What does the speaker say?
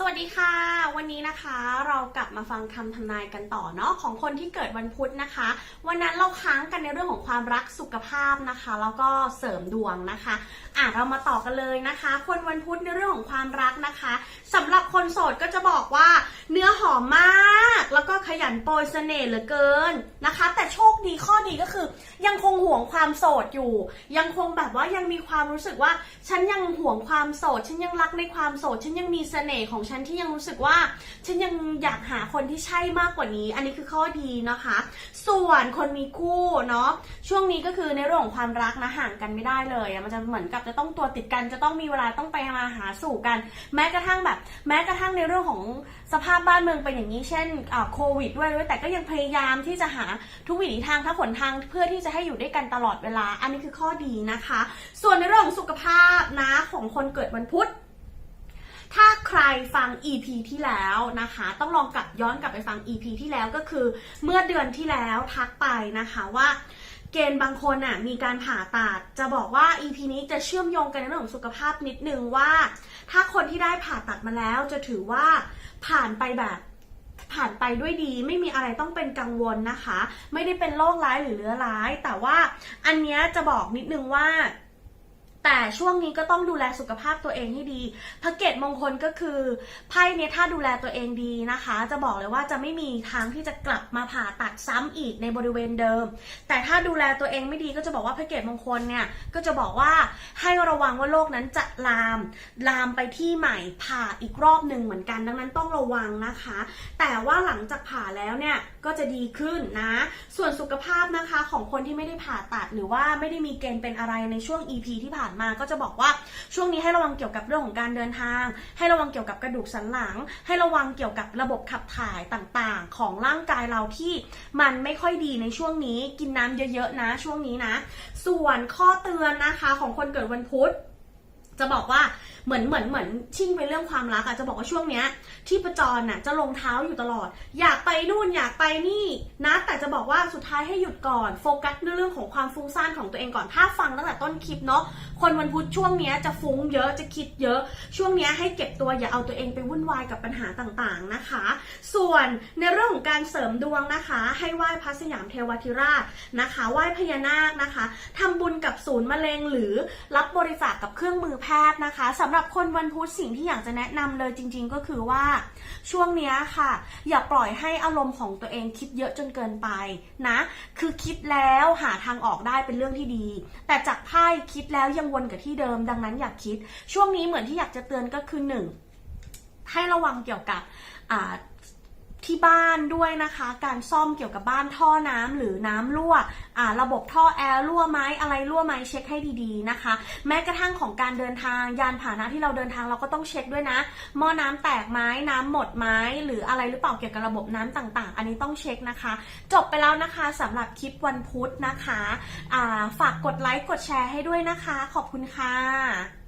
สวัสดีค่ะ วันนี้นะคะเรากลับมาฟังคำทำนายกันต่อเนาะของคนที่เกิดวันพุธนะคะ วันนั้นเราค้างกันในเรื่องของความรักสุขภาพนะคะ แล้วก็เสริมดวงนะคะอะเรามาต่อกันเลยนะคะ คนวันพุธในเรื่องของความรักนะคะสำหรับคนโสดก็จะบอกว่า เนื้อหอมมาก ขยันโปรยเสน่ห์เหลือเกินนะคะ แต่โชคดีข้อดีก็คือ ยังคงห่วงความโสดอยู่ ยังคงแบบว่ายังมีความรู้สึกว่า ฉันยังห่วงความโสด ฉันยังรักในความโสด ฉันยังมีเสน่ห์ของฉันที่ยังรู้สึกว่า ฉันยังอยากหาคนที่ใช่มากกว่านี้ อันนี้คือข้อดีนะคะ ส่วนคนมีคู่เนาะช่วงนี้ก็คือในเรื่องของความรักนะห่างกันไม่ได้เลยมันจะเหมือนกับจะต้องตัวติดกันจะต้องมีเวลาต้องไปมาหาสู่กัน แม้กระทั่งแบบ แม้กระทั่งในเรื่องของสภาพบ้านเมืองเป็นอย่างนี้ เช่นอ่าโควิดด้วยด้วยแต่ก็ยังพยายามที่จะหาทุกวิถีทางทั้งหนทางเพื่อที่จะให้อยู่ด้วยกันตลอดเวลา อันนี้คือข้อดีนะคะ ส่วนในเรื่องของสุขภาพนะของคนเกิดวันพุธถ้าใครฟัง EP ที่แล้วนะคะ ต้องลองกลับย้อนกลับไปฟัง EP ที่แล้วก็คือ เมื่อเดือนที่แล้วทักไปนะคะว่าเกณฑ์บางคนอะมีการผ่าตัดจะบอกว่า EP นี้จะเชื่อมโยงกันในเรื่องของสุขภาพนิดนึงว่า ถ้าคนที่ได้ผ่าตัดมาแล้วจะถือว่าผ่านไปแบบ ผ่านไปด้วยดี ไม่มีอะไรต้องเป็นกังวลนะคะ ไม่ได้เป็นโรคร้ายหรือเลื้อร้าย แต่ว่าอันเนี้ยจะบอกนิดนึงว่า แต่ช่วงนี้ก็ต้องดูแลสุขภาพตัวเองให้ดีพระเกตมงคลก็คือไพ่เนี่ยถ้าดูแลตัวเองดีนะคะ จะบอกเลยว่าจะไม่มีทางที่จะกลับมาผ่าตัดซ้ำอีกในบริเวณเดิม แต่ถ้าดูแลตัวเองไม่ดีก็จะบอกว่าพระเกตมงคลเนี่ยก็จะบอกว่าให้ระวังว่าโรคนั้นจะลาม ลามไปที่ใหม่ผ่าอีกรอบหนึ่งเหมือนกัน ดังนั้นต้องระวังนะคะ แต่ว่าหลังจากผ่าแล้วเนี่ยก็จะดีขึ้นนะ ส่วนสุขภาพนะคะของคนที่ไม่ได้ผ่าตัดหรือว่าไม่ได้มีเกณฑ์เป็นอะไรในช่วง EP ที่ผ่านมา ก็จะบอกว่าช่วงนี้ให้ระวังเกี่ยวกับเรื่องของการเดินทาง ให้ระวังเกี่ยวกับกระดูกสันหลัง ให้ระวังเกี่ยวกับระบบขับถ่ายต่างๆ ของร่างกายเราที่มันไม่ค่อยดีในช่วงนี้ กินน้ำเยอะๆนะ ช่วงนี้นะ ส่วนข้อเตือนนะคะของคนเกิดวันพุธ จะบอกว่าเหมือนเหมือนเหมือนชิ่งไปเรื่องความรักอะจะบอกว่าช่วงเนี้ย ที่ประจรน่ะจะลงเท้าอยู่ตลอด อยากไปนู่นอยากไปนี่นะ แต่จะบอกว่าสุดท้ายให้หยุดก่อนโฟกัสในเรื่องของความฟุ้งซ่านของตัวเองก่อนถ้าฟังตั้งแต่ต้นคลิปเนาะคนวันพุธช่วงเนี้ยจะฟุ้งเยอะจะคิดเยอะ ช่วงเนี้ยให้เก็บตัวอย่าเอาตัวเองไปวุ่นวายกับปัญหาต่างๆนะคะ ส่วนในเรื่องของการเสริมดวงนะคะ ให้ไหว้พระสยามเทวทิราชนะคะไหว้พญานาคนะคะทำบุญกับศูนย์มะเร็งหรือรับบริจาคกับเครื่องมือแพทย์นะคะสำหรับคนวันพุธสิ่งที่อยากจะแนะนำเลยจริง ๆ ก็คือว่า ช่วงนี้ค่ะ อย่าปล่อยให้อารมณ์ของตัวเองคิดเยอะจนเกินไปนะ คือคิดแล้วหาทางออกได้เป็นเรื่องที่ดี แต่จากไพ่คิดแล้วยังวนกับที่เดิม ดังนั้นอยากคิด ช่วงนี้เหมือนที่อยากจะเตือนก็คือหนึ่งให้ระวังเกี่ยวกับอ่า ที่บ้านด้วยนะคะ การซ่อมเกี่ยวกับบ้านท่อน้ำหรือน้ำรั่วอ่าระบบท่อแอร์รั่วไหมอะไรรั่วไหมเช็คให้ดีๆนะคะ แม้กระทั่งของการเดินทางยานพาหนะที่เราเดินทางเราก็ต้องเช็คด้วยนะหม้อน้ำแตกไหมน้ำหมดไหมหรืออะไรหรือเปล่าเกี่ยวกับระบบน้ำต่างๆ อันนี้ต้องเช็คนะคะ จบไปแล้วนะคะสำหรับคลิปวันพุธนะคะอ่าฝากกดไลค์กดแชร์ให้ด้วยนะคะ ขอบคุณค่ะ